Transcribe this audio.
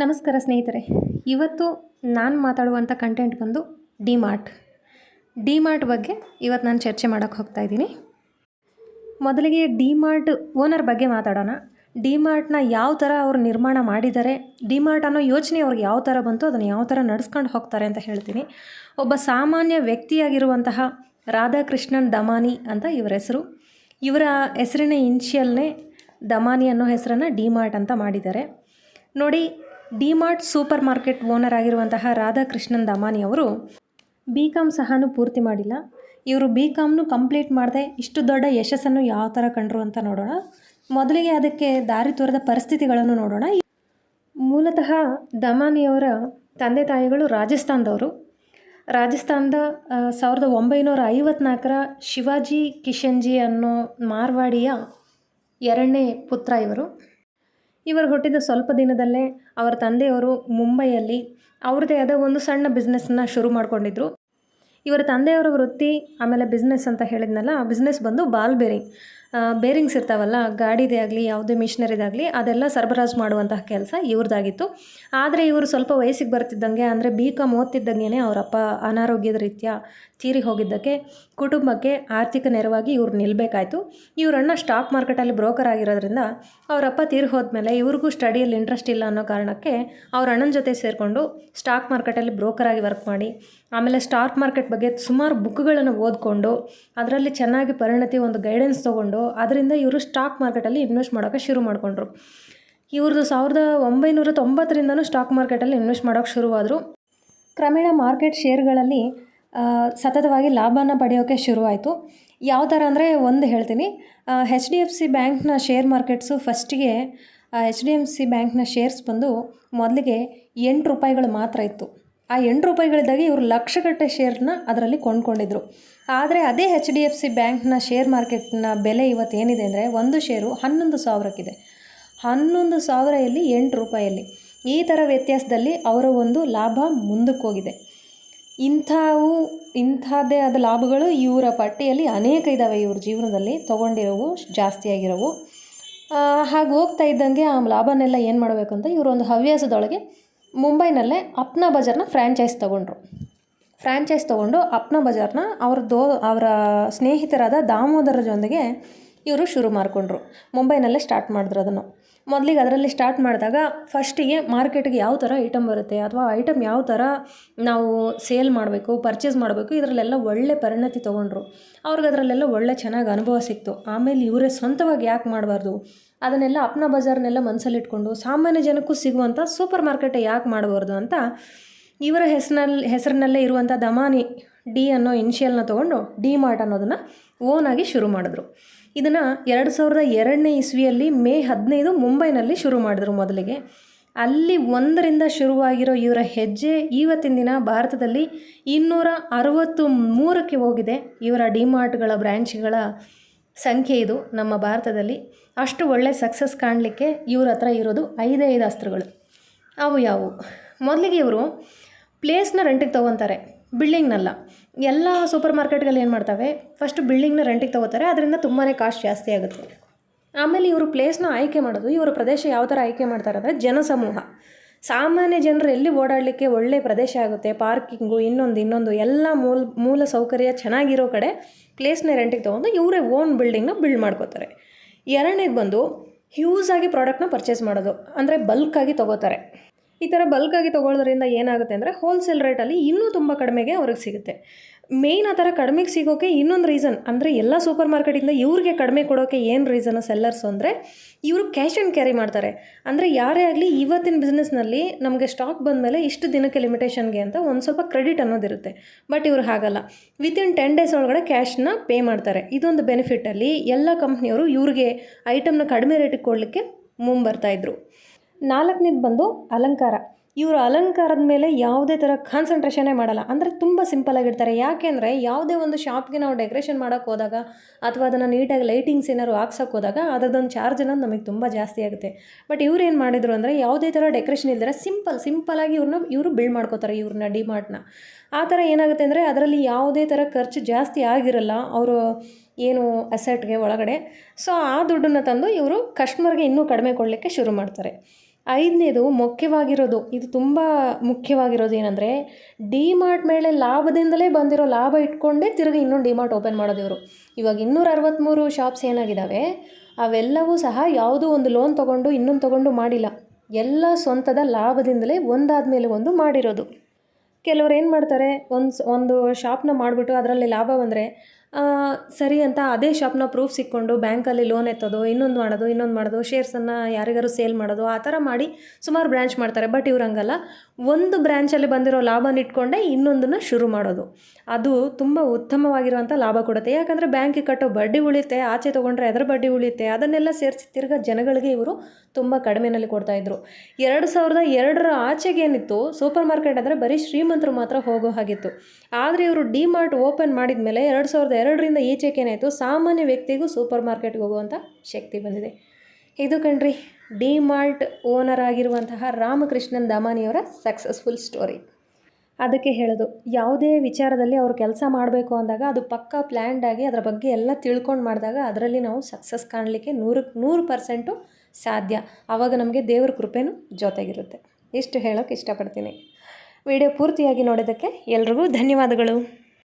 ನಮಸ್ಕಾರ ಸ್ನೇಹಿತರೆ. ಇವತ್ತು ನಾನು ಮಾತಾಡುವಂಥ ಕಂಟೆಂಟ್ ಬಂದು ಡಿ ಮಾರ್ಟ್ ಡಿ ಮಾರ್ಟ್ ಬಗ್ಗೆ ಇವತ್ತು ನಾನು ಚರ್ಚೆ ಮಾಡೋಕ್ಕೆ ಹೋಗ್ತಾ ಇದ್ದೀನಿ. ಮೊದಲಿಗೆ ಡಿ ಮಾರ್ಟ್ ಓನರ್ ಬಗ್ಗೆ ಮಾತಾಡೋಣ. ಡಿ ಮಾರ್ಟ್ನ ಯಾವ ಥರ ಅವರು ನಿರ್ಮಾಣ ಮಾಡಿದ್ದಾರೆ ಡಿ ಮಾರ್ಟ್ ಅನ್ನೋ ಯೋಚನೆ ಅವ್ರಿಗೆ ಯಾವ ಥರ ಬಂತು, ಅದನ್ನು ಯಾವ ಥರ ನಡ್ಸ್ಕೊಂಡು ಹೋಗ್ತಾರೆ ಅಂತ ಹೇಳ್ತೀನಿ. ಒಬ್ಬ ಸಾಮಾನ್ಯ ವ್ಯಕ್ತಿಯಾಗಿರುವಂತಹ ರಾಧಾಕೃಷ್ಣನ್ ದಮಾನಿ ಅಂತ ಇವರ ಹೆಸರು. ಇವರ ಹೆಸರಿನ ಇನ್ಷಿಯಲ್ನೇ ದಮಾನಿ ಅನ್ನೋ ಹೆಸರನ್ನು ಡಿ ಮಾರ್ಟ್ ಅಂತ ಮಾಡಿದ್ದಾರೆ. ನೋಡಿ D Mart super market owner ಆಗಿರುವಂತಹ ರಾಧಾಕೃಷ್ಣನ್ ದಮಾನಿ ಅವರು ಬಿ ಕಾಮ್ ಸಹನೂ ಪೂರ್ತಿ ಮಾಡಿಲ್ಲ. ಇವರು ಬಿ ಕಾಮ್ನು ಕಂಪ್ಲೀಟ್ ಮಾಡದೆ ಇಷ್ಟು ದೊಡ್ಡ ಯಶಸ್ಸನ್ನು ಯಾವ ಥರ ಕಂಡರು ಅಂತ ನೋಡೋಣ. ಮೊದಲಿಗೆ ಅದಕ್ಕೆ ದಾರಿ ತೋರದ ಪರಿಸ್ಥಿತಿಗಳನ್ನು ನೋಡೋಣ. ಮೂಲತಃ ದಮಾನಿಯವರ ತಂದೆ ತಾಯಿಗಳು ರಾಜಸ್ಥಾನದವರು. ರಾಜಸ್ಥಾನದ ಸಾವಿರದ ಒಂಬೈನೂರ ಐವತ್ನಾಲ್ಕರ ಶಿವಾಜಿ ಕಿಶನ್ಜಿ ಅನ್ನೋ ಮಾರ್ವಾಡಿಯ ಎರಡನೇ ಪುತ್ರ ಇವರು. ಇವರು ಹುಟ್ಟಿದ ಸ್ವಲ್ಪ ದಿನದಲ್ಲೇ ಅವರ ತಂದೆಯವರು ಮುಂಬೈಯಲ್ಲಿ ಅವ್ರದ್ದೇ ಆದ ಒಂದು ಸಣ್ಣ ಬಿಸ್ನೆಸ್ನ ಶುರು ಮಾಡಿಕೊಂಡಿದ್ರು. ಇವರ ತಂದೆಯವರ ವೃತ್ತಿ, ಆಮೇಲೆ ಬಿಸ್ನೆಸ್ ಅಂತ ಹೇಳಿದ್ನಲ್ಲ, ಆ ಬಿಸ್ನೆಸ್ ಬಂದು ಬಾಲ್ ಬೇರಿಂಗ್ ಬೇರಿಂಗ್ಸ್ ಇರ್ತಾವಲ್ಲ, ಗಾಡಿದೇ ಆಗಲಿ, ಯಾವುದೇ ಮಿಷನರಿದಾಗಲಿ ಅದೆಲ್ಲ ಸರಬರಾಜು ಮಾಡುವಂತಹ ಕೆಲಸ ಇವ್ರದ್ದಾಗಿತ್ತು. ಆದರೆ ಇವರು ಸ್ವಲ್ಪ ವಯಸ್ಸಿಗೆ ಬರ್ತಿದ್ದಂಗೆ, ಅಂದರೆ ಬಿ ಕಾಮ್ ಓದ್ತಿದ್ದಂಗೆ ಅವರಪ್ಪ ಅನಾರೋಗ್ಯದ ರೀತಿಯ ತೀರಿ ಹೋಗಿದ್ದಕ್ಕೆ ಕುಟುಂಬಕ್ಕೆ ಆರ್ಥಿಕ ನೆರವಾಗಿ ಇವ್ರು ನಿಲ್ಲಬೇಕಾಯ್ತು ಇವರಣ್ಣ ಸ್ಟಾಕ್ ಮಾರ್ಕೆಟಲ್ಲಿ ಬ್ರೋಕರ್ ಆಗಿರೋದ್ರಿಂದ ಅವರಪ್ಪ ತೀರಿ ಹೋದ್ಮೇಲೆ ಇವ್ರಿಗೂ ಸ್ಟಡಿಯಲ್ಲಿ ಇಂಟ್ರೆಸ್ಟ್ ಇಲ್ಲ ಅನ್ನೋ ಕಾರಣಕ್ಕೆ ಅವ್ರ ಅಣ್ಣನ ಜೊತೆ ಸೇರಿಕೊಂಡು ಸ್ಟಾಕ್ ಮಾರ್ಕೆಟಲ್ಲಿ ಬ್ರೋಕರ್ ಆಗಿ ವರ್ಕ್ ಮಾಡಿ, ಆಮೇಲೆ ಸ್ಟಾಕ್ ಮಾರ್ಕೆಟ್ ಬಗ್ಗೆ ಸುಮಾರು ಬುಕ್ಗಳನ್ನು ಓದ್ಕೊಂಡು, ಅದರಲ್ಲಿ ಚೆನ್ನಾಗಿ ಪರಿಣತಿ ಒಂದು ಗೈಡೆನ್ಸ್ ತೊಗೊಂಡು ಅದರಿಂದ ಇವರು ಸ್ಟಾಕ್ ಮಾರ್ಕೆಟಲ್ಲಿ ಇನ್ವೆಸ್ಟ್ ಮಾಡೋಕ್ಕೆ ಶುರು ಮಾಡಿಕೊಂಡ್ರು. ಇವ್ರದ್ದು ಸಾವಿರದ ಒಂಬೈನೂರ ತೊಂಬತ್ತರಿಂದನೂ ಸ್ಟಾಕ್ ಮಾರ್ಕೆಟಲ್ಲಿ ಇನ್ವೆಸ್ಟ್ ಮಾಡೋಕ್ಕೆ ಶುರುವಾದರು. ಕ್ರಮೇಣ ಮಾರ್ಕೆಟ್ ಶೇರ್ಗಳಲ್ಲಿ ಸತತವಾಗಿ ಲಾಭನ ಪಡೆಯೋಕ್ಕೆ ಶುರುವಾಯಿತು. ಯಾವ ಥರ ಅಂದರೆ ಒಂದು ಹೇಳ್ತೀನಿ. ಹೆಚ್ ಡಿ ಎಫ್ ಸಿ ಬ್ಯಾಂಕ್ನ ಶೇರ್ ಮಾರ್ಕೆಟ್ಸು ಫಸ್ಟಿಗೆ ಎಚ್ ಡಿ ಎಂ ಸಿ ಬ್ಯಾಂಕ್ನ ಶೇರ್ಸ್ ಬಂದು ಮೊದಲಿಗೆ ಎಂಟು ರೂಪಾಯಿಗಳು ಮಾತ್ರ ಇತ್ತು. ಆ ಎಂಟು ರೂಪಾಯಿಗಳಿದ್ದಾಗ ಇವರು ಲಕ್ಷಗಟ್ಟೆ ಶೇರ್ನ ಅದರಲ್ಲಿ ಕೊಂಡ್ಕೊಂಡಿದ್ರು. ಆದರೆ ಅದೇ ಎಚ್ ಡಿ ಎಫ್ ಸಿ ಬ್ಯಾಂಕ್ನ ಶೇರ್ ಮಾರ್ಕೆಟ್ನ ಬೆಲೆ ಇವತ್ತು ಏನಿದೆ ಅಂದರೆ ಒಂದು ಶೇರು ಹನ್ನೊಂದು ಸಾವಿರಕ್ಕಿದೆ. ಹನ್ನೊಂದು ಸಾವಿರ ಇಲ್ಲಿ ಎಂಟು ರೂಪಾಯಲ್ಲಿ ಈ ಥರ ವ್ಯತ್ಯಾಸದಲ್ಲಿ ಅವರ ಒಂದು ಲಾಭ ಮುಂದಕ್ಕೆ ಹೋಗಿದೆ ಇಂಥವು, ಇಂಥದ್ದೇ ಆದ ಲಾಭಗಳು ಇವರ ಪಟ್ಟಿಯಲ್ಲಿ ಅನೇಕ ಇದ್ದಾವೆ ಇವ್ರ ಜೀವನದಲ್ಲಿ ತೊಗೊಂಡಿರೋವು ಜಾಸ್ತಿಯಾಗಿರೋವು ಹಾಗೆ ಹೋಗ್ತಾ ಇದ್ದಂಗೆ ಆ ಲಾಭನೆಲ್ಲ ಏನು ಮಾಡಬೇಕು ಅಂತ ಇವರು ಒಂದು ಹವ್ಯಾಸದೊಳಗೆ ಮುಂಬೈನಲ್ಲೇ ಅಪ್ನಾ ಬಜಾರ್ನ ಫ್ರ್ಯಾಂಚೈಸ್ ತೊಗೊಂಡ್ರು. ಫ್ರ್ಯಾಂಚೈಸ್ ತೊಗೊಂಡು ಅಪ್ನಾ ಬಜಾರ್ನ ಅವ್ರ ದೋ ಅವರ ಸ್ನೇಹಿತರಾದ ದಾಮೋದರ ಜೊತೆಗೆ ಇವರು ಶುರು ಮಾಡಿಕೊಂಡ್ರು. ಮುಂಬೈನಲ್ಲೇ ಸ್ಟಾರ್ಟ್ ಮಾಡಿದ್ರು ಅದನ್ನು. ಮೊದಲಿಗೆ ಅದರಲ್ಲಿ ಸ್ಟಾರ್ಟ್ ಮಾಡಿದಾಗ ಫಸ್ಟಿಗೆ ಮಾರ್ಕೆಟ್ಗೆ ಯಾವ ಥರ ಐಟಮ್ ಬರುತ್ತೆ ಅಥವಾ ಐಟಮ್ ಯಾವ ಥರ ನಾವು ಸೇಲ್ ಮಾಡಬೇಕು ಪರ್ಚೇಸ್ ಮಾಡಬೇಕು, ಇದರಲ್ಲೆಲ್ಲ ಒಳ್ಳೆ ಪರಿಣತಿ ತೊಗೊಂಡ್ರು. ಅವ್ರಿಗೆ ಅದರಲ್ಲೆಲ್ಲ ಒಳ್ಳೆ ಚೆನ್ನಾಗಿ ಅನುಭವ ಸಿಕ್ತು. ಆಮೇಲೆ ಇವರೇ ಸ್ವಂತವಾಗಿ ಯಾಕೆ ಮಾಡಬಾರ್ದು? ಅದನ್ನೆಲ್ಲ ಅಪ್ನ ಬಜಾರ್ನೆಲ್ಲ ಮನಸ್ಸಲ್ಲಿಟ್ಕೊಂಡು ಸಾಮಾನ್ಯ ಜನಕ್ಕೂ ಸಿಗುವಂಥ ಸೂಪರ್ ಮಾರ್ಕೆಟ್ ಯಾಕೆ ಮಾಡಬಾರ್ದು ಅಂತ ಇವರ ಹೆಸರಿನಲ್ಲಿ ಹೆಸರಿನಲ್ಲೇ ಇರುವಂಥ ದಮಾನಿ ಡಿ ಅನ್ನೋ ಇನ್ಷಿಯಲ್ನ ತೊಗೊಂಡು ಡಿ ಮಾರ್ಟ್ ಅನ್ನೋದನ್ನು ಓನಾಗಿ ಶುರು ಮಾಡಿದ್ರು. ಇದನ್ನು ಎರಡು ಸಾವಿರದ ಎರಡನೇ ಇಸ್ವಿಯಲ್ಲಿ ಮೇ ಹದಿನೈದು ಮುಂಬೈನಲ್ಲಿ ಶುರು ಮಾಡಿದ್ರು ಮೊದಲಿಗೆ. ಅಲ್ಲಿ ಒಂದರಿಂದ ಶುರುವಾಗಿರೋ ಇವರ ಹೆಜ್ಜೆ ಇವತ್ತಿನ ದಿನ ಭಾರತದಲ್ಲಿ ಇನ್ನೂರ ಅರವತ್ತು ಮೂರಕ್ಕೆ ಹೋಗಿದೆ. ಇವರ ಡಿಮಾರ್ಟ್ಗಳ ಬ್ರ್ಯಾಂಚ್ಗಳ ಸಂಖ್ಯೆ ಇದು ನಮ್ಮ ಭಾರತದಲ್ಲಿ. ಅಷ್ಟು ಒಳ್ಳೆ ಸಕ್ಸಸ್ ಕಾಣಲಿಕ್ಕೆ ಇವ್ರ ಹತ್ರ ಇರೋದು ಐದೈದು ಐದು ಅಸ್ತ್ರಗಳು. ಅವು ಯಾವುವು? ಮೊದಲಿಗೆ ಇವರು ಪ್ಲೇಸ್ನ ರೆಂಟಿಗೆ ತೊಗೊತಾರೆ. ಬಿಲ್ಡಿಂಗ್ನಲ್ಲ. ಎಲ್ಲ ಸೂಪರ್ ಮಾರ್ಕೆಟ್ಗಳು ಏನು ಮಾಡ್ತವೆ? ಫಸ್ಟ್ ಬಿಲ್ಡಿಂಗ್ನ ರೆಂಟಿಗೆ ತೊಗೋತಾರೆ, ಅದರಿಂದ ತುಂಬಾ ಕಾಸ್ಟ್ ಜಾಸ್ತಿ ಆಗುತ್ತೆ. ಆಮೇಲೆ ಇವರು ಪ್ಲೇಸ್ನ ಆಯ್ಕೆ ಮಾಡೋದು, ಇವರ ಪ್ರದೇಶ ಯಾವ ಥರ ಆಯ್ಕೆ ಮಾಡ್ತಾರೆ ಅಂದರೆ ಜನಸಮೂಹ. ಸಾಮಾನ್ಯ ಜನರು ಎಲ್ಲಿ ಓಡಾಡಲಿಕ್ಕೆ ಒಳ್ಳೆಯ ಪ್ರದೇಶ ಆಗುತ್ತೆ ಪಾರ್ಕಿಂಗು ಇನ್ನೊಂದು ಇನ್ನೊಂದು, ಎಲ್ಲ ಮೂಲ ಮೂಲ ಸೌಕರ್ಯ ಚೆನ್ನಾಗಿರೋ ಕಡೆ ಪ್ಲೇಸ್ನ ರೆಂಟಿಗೆ ತೊಗೊಂಡು ಇವರೇ ಓನ್ ಬಿಲ್ಡಿಂಗ್ನ ಬಿಲ್ಡ್ ಮಾಡ್ಕೋತಾರೆ. ಎರಡನೇದು ಬಂದು ಹ್ಯೂಸ್ ಆಗಿ ಪ್ರಾಡಕ್ಟ್ನ ಪರ್ಚೇಸ್ ಮಾಡೋದು, ಅಂದರೆ ಬಲ್ಕಾಗಿ ತೊಗೋತಾರೆ. ಈ ಥರ ಬಲ್ಕಾಗಿ ತೊಗೊಳ್ಳೋದ್ರಿಂದ ಏನಾಗುತ್ತೆ ಅಂದರೆ ಹೋಲ್ಸೇಲ್ ರೇಟಲ್ಲಿ ಇನ್ನೂ ತುಂಬ ಕಡಿಮೆಗೆ ಅವ್ರಿಗೆ ಸಿಗುತ್ತೆ. ಮೇಯ್ನ್ ಆ ಥರ ಕಡಿಮೆಗೆ ಸಿಗೋಕ್ಕೆ ಇನ್ನೊಂದು ರೀಸನ್ ಅಂದರೆ ಎಲ್ಲ ಸೂಪರ್ ಮಾರ್ಕೆಟಿಂದ ಇವ್ರಿಗೆ ಕಡಿಮೆ ಕೊಡೋಕ್ಕೆ ಏನು ರೀಸನ್ ಸೆಲ್ಲರ್ಸು ಅಂದರೆ ಇವರು ಕ್ಯಾಶ್ ಆ್ಯಂಡ್ ಕ್ಯಾರಿ ಮಾಡ್ತಾರೆ. ಅಂದರೆ ಯಾರೇ ಆಗಲಿ ಇವತ್ತಿನ ಬಿಸ್ನೆಸ್ನಲ್ಲಿ ನಮಗೆ ಸ್ಟಾಕ್ ಬಂದಮೇಲೆ ಇಷ್ಟು ದಿನಕ್ಕೆ ಲಿಮಿಟೇಷನ್ಗೆ ಅಂತ ಒಂದು ಸ್ವಲ್ಪ ಕ್ರೆಡಿಟ್ ಅನ್ನೋದಿರುತ್ತೆ ಬಟ್ ಇವರು ಹಾಗಲ್ಲ. ವಿತಿನ್ ಟೆನ್ ಡೇಸ್ ಒಳಗಡೆ ಕ್ಯಾಶ್ನ ಪೇ ಮಾಡ್ತಾರೆ. ಇದೊಂದು ಬೆನಿಫಿಟಲ್ಲಿ ಎಲ್ಲ ಕಂಪ್ನಿಯವರು ಇವ್ರಿಗೆ ಐಟಮ್ನ ಕಡಿಮೆ ರೇಟಿಗೆ ಕೊಡಲಿಕ್ಕೆ ಮುಂಬರ್ತಾಯಿದ್ರು ನಾಲ್ಕನೇದು ಬಂದು ಅಲಂಕಾರ. ಇವರು ಅಲಂಕಾರದ ಮೇಲೆ ಯಾವುದೇ ಥರ ಕಾನ್ಸಂಟ್ರೇಷನೇ ಮಾಡಲ್ಲ. ಅಂದರೆ ತುಂಬ ಸಿಂಪಲ್ ಯಾಕೆಂದರೆ ಯಾವುದೇ ಒಂದು ಶಾಪ್ಗೆ ನಾವು ಡೆಕೋರೇಷನ್ ಮಾಡೋಕ್ಕೆ ಹೋದಾಗ ಅಥವಾ ಅದನ್ನು ನೀಟಾಗಿ ಲೈಟಿಂಗ್ಸ್ ಏನಾದ್ರು ಹಾಕ್ಸೋಕೆ ಹೋದಾಗ ಅದರದೊಂದು ಚಾರ್ಜ್ ಅನ್ನೋದು ನಮಗೆ ತುಂಬ ಜಾಸ್ತಿ ಆಗುತ್ತೆ. ಬಟ್ ಇವ್ರು ಏನು ಮಾಡಿದ್ರು ಅಂದರೆ ಯಾವುದೇ ಥರ ಡೆಕೋರೇಷನ್ ಇಲ್ದಿರ ಸಿಂಪಲ್ ಸಿಂಪಲಾಗಿ ಇವ್ರನ್ನ ಇವರು ಬಿಲ್ಡ್ ಮಾಡ್ಕೋತಾರೆ ಇವ್ರನ್ನ ಡಿಮಾರ್ಟ್ನ ಆ ಥರ ಏನಾಗುತ್ತೆ ಅಂದರೆ ಅದರಲ್ಲಿ ಯಾವುದೇ ಥರ ಖರ್ಚು ಜಾಸ್ತಿ ಆಗಿರಲ್ಲ. ಅವರು ಏನು ಅಸೆಟ್ಗೆ ಒಳಗಡೆ. ಸೊ, ಆ ದುಡ್ಡನ್ನು ತಂದು ಇವರು ಕಸ್ಟಮರ್ಗೆ ಇನ್ನೂ ಕಡಿಮೆ ಕೊಡಲಿಕ್ಕೆ ಶುರು ಮಾಡ್ತಾರೆ. ಐದನೇದು ಮುಖ್ಯವಾಗಿರೋದು, ಇದು ತುಂಬ ಮುಖ್ಯವಾಗಿರೋದು ಏನಂದರೆ, ಡಿಮಾರ್ಟ್ ಮೇಲೆ ಲಾಭದಿಂದಲೇ ಬಂದಿರೋ ಲಾಭ ಇಟ್ಕೊಂಡೇ ತಿರುಗಿ ಇನ್ನೊಂದು ಡಿಮಾರ್ಟ್ ಓಪನ್ ಮಾಡೋದು ಇವರು. ಇವಾಗ ಇನ್ನೂರ ಅರವತ್ತ್ಮೂರು ಶಾಪ್ಸ್ ಏನಾಗಿದ್ದಾವೆ ಅವೆಲ್ಲವೂ ಸಹ ಯಾವುದೂ ಒಂದು ಲೋನ್ ತೊಗೊಂಡು ಇನ್ನೊಂದು ತೊಗೊಂಡು ಮಾಡಿಲ್ಲ. ಎಲ್ಲ ಸ್ವಂತದ ಲಾಭದಿಂದಲೇ ಒಂದಾದ ಮೇಲೆ ಒಂದು ಮಾಡಿರೋದು. ಕೆಲವ್ರು ಏನು ಮಾಡ್ತಾರೆ, ಒಂದು ಒಂದು ಶಾಪ್ನ ಮಾಡಿಬಿಟ್ಟು ಅದರಲ್ಲಿ ಲಾಭ ಬಂದರೆ ಸರಿ ಅಂತ ಅದೇ ಶಾಪ್ನ ಪ್ರೂಫ್ ಸಿಕ್ಕೊಂಡು ಬ್ಯಾಂಕಲ್ಲಿ ಲೋನ್ ಎತ್ತೋದು, ಇನ್ನೊಂದು ಮಾಡೋದು ಇನ್ನೊಂದು ಮಾಡೋದು ಶೇರ್ಸನ್ನು ಯಾರಿಗಾರು ಸೇಲ್ ಮಾಡೋದು, ಆ ಥರ ಮಾಡಿ ಸುಮಾರು ಬ್ರ್ಯಾಂಚ್ ಮಾಡ್ತಾರೆ. ಬಟ್ ಇವ್ರು ಹಂಗಲ್ಲ. ಒಂದು ಬ್ರ್ಯಾಂಚಲ್ಲಿ ಬಂದಿರೋ ಲಾಭನ ಇಟ್ಕೊಂಡೆ ಇನ್ನೊಂದನ್ನು ಶುರು ಮಾಡೋದು. ಅದು ತುಂಬ ಉತ್ತಮವಾಗಿರುವಂಥ ಲಾಭ ಕೊಡುತ್ತೆ. ಯಾಕಂದರೆ ಬ್ಯಾಂಕಿಗೆ ಕಟ್ಟೋ ಬಡ್ಡಿ ಉಳಿಯುತ್ತೆ, ಆಚೆ ತೊಗೊಂಡ್ರೆ ಅದರ ಬಡ್ಡಿ ಉಳಿಯುತ್ತೆ, ಅದನ್ನೆಲ್ಲ ಸೇರಿಸಿ ತಿರ್ಗಾ ಜನಗಳಿಗೆ ಇವರು ತುಂಬ ಕಡಿಮೆನಲ್ಲಿ ಕೊಡ್ತಾಯಿದ್ರು ಎರಡು ಸಾವಿರದ ಎರಡರ ಆಚೆಗೇನಿತ್ತು ಸೂಪರ್ ಮಾರ್ಕೆಟ್ ಅಂದರೆ ಬರೀ ಶ್ರೀಮಂತರು ಮಾತ್ರ ಹೋಗೋ ಹಾಗಿತ್ತು. ಆದರೆ ಇವರು ಡಿ ಮಾರ್ಟ್ ಓಪನ್ ಮಾಡಿದ ಮೇಲೆ ಎರಡು ಸಾವಿರದ ಎರಡರಿಂದ ಈಚೆಕೇನಾಯಿತು ಸಾಮಾನ್ಯ ವ್ಯಕ್ತಿಗೂ ಸೂಪರ್ ಮಾರ್ಕೆಟ್ಗೆ ಹೋಗುವಂಥ ಶಕ್ತಿ ಬಂದಿದೆ. ಇದು ಕಣ್ರಿ ಡಿ ಮಾರ್ಟ್ ಓನರ್ ಆಗಿರುವಂತಹ ರಾಮಕೃಷ್ಣನ್ ದಮಾನಿಯವರ ಸಕ್ಸಸ್ಫುಲ್ ಸ್ಟೋರಿ ಅದಕ್ಕೆ ಹೇಳೋದು, ಯಾವುದೇ ವಿಚಾರದಲ್ಲಿ ಅವರು ಕೆಲಸ ಮಾಡಬೇಕು ಅಂದಾಗ ಅದು ಪಕ್ಕಾ ಪ್ಲ್ಯಾಂಡ್ ಆಗಿ ಅದರ ಬಗ್ಗೆ ಎಲ್ಲ ತಿಳ್ಕೊಂಡು ಮಾಡಿದಾಗ ಅದರಲ್ಲಿ ನಾವು ಸಕ್ಸಸ್ ಕಾಣಲಿಕ್ಕೆ ನೂರಕ್ಕೆ ನೂರು ಪರ್ಸೆಂಟು ಸಾಧ್ಯ. ಆವಾಗ ನಮಗೆ ದೇವ್ರ ಕೃಪೆನೂ ಜೊತೆಗಿರುತ್ತೆ. ಇಷ್ಟು ಹೇಳೋಕ್ಕೆ ಇಷ್ಟಪಡ್ತೀನಿ. ವಿಡಿಯೋ ಪೂರ್ತಿಯಾಗಿ ನೋಡೋದಕ್ಕೆ ಎಲ್ರಿಗೂ ಧನ್ಯವಾದಗಳು.